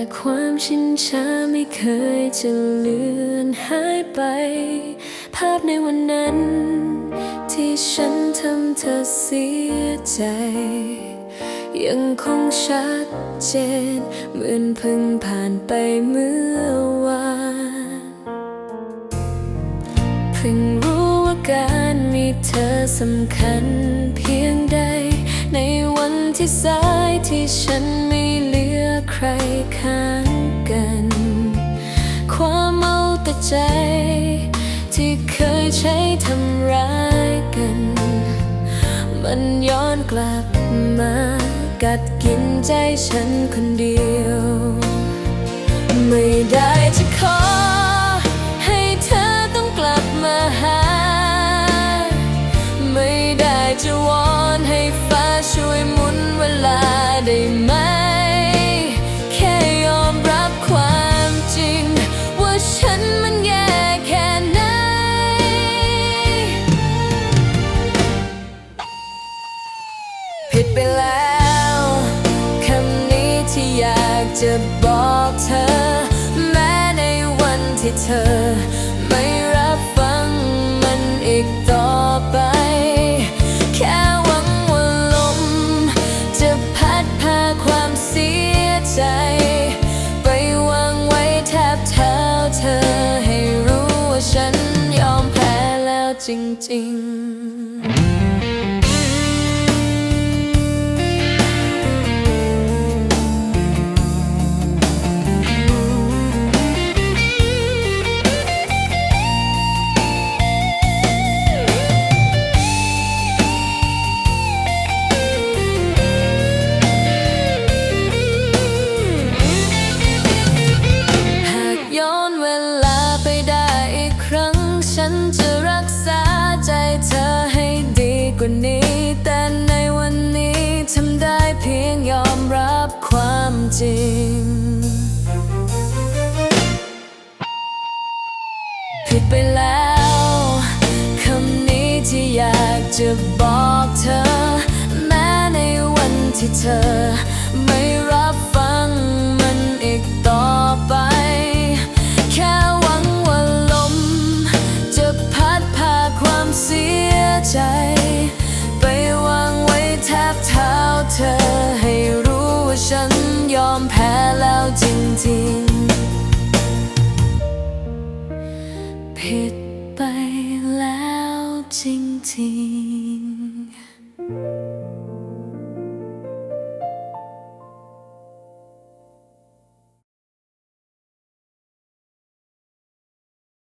แต่ความชินชาไม่เคยจะเลือนหายไป ภาพในวันนั้น ที่ฉันทำเธอเสียใจ ยังคงชัดเจน เหมือนเพิ่งผ่านไปเมื่อวานเพิ่งรู้ว่าการมีเธอสำคัญเพียงใด ในวันที่สายที่ฉัน ใจ ที่เคยใช้ทำร้ายกัน มันย้อนกลับมา กัดกินใจฉันคนเดียว ไม่ได้ ไปแล้วคำนี้ที่อยากจะบอกเธอ แม้ในวันที่เธอ ไม่รับฟังมันอีกต่อไป แค่หวังว่าลม จะพัดพาความเสียใจ ไปวางไว้แทบเท้าเธอ ให้รู้ว่าฉันยอมแพ้แล้วจริง ๆ จริง ผิดไปแล้วคำนี้ที่อยากจะบอกเธอ แม้ในวันที่เธอไม่ ๆผิ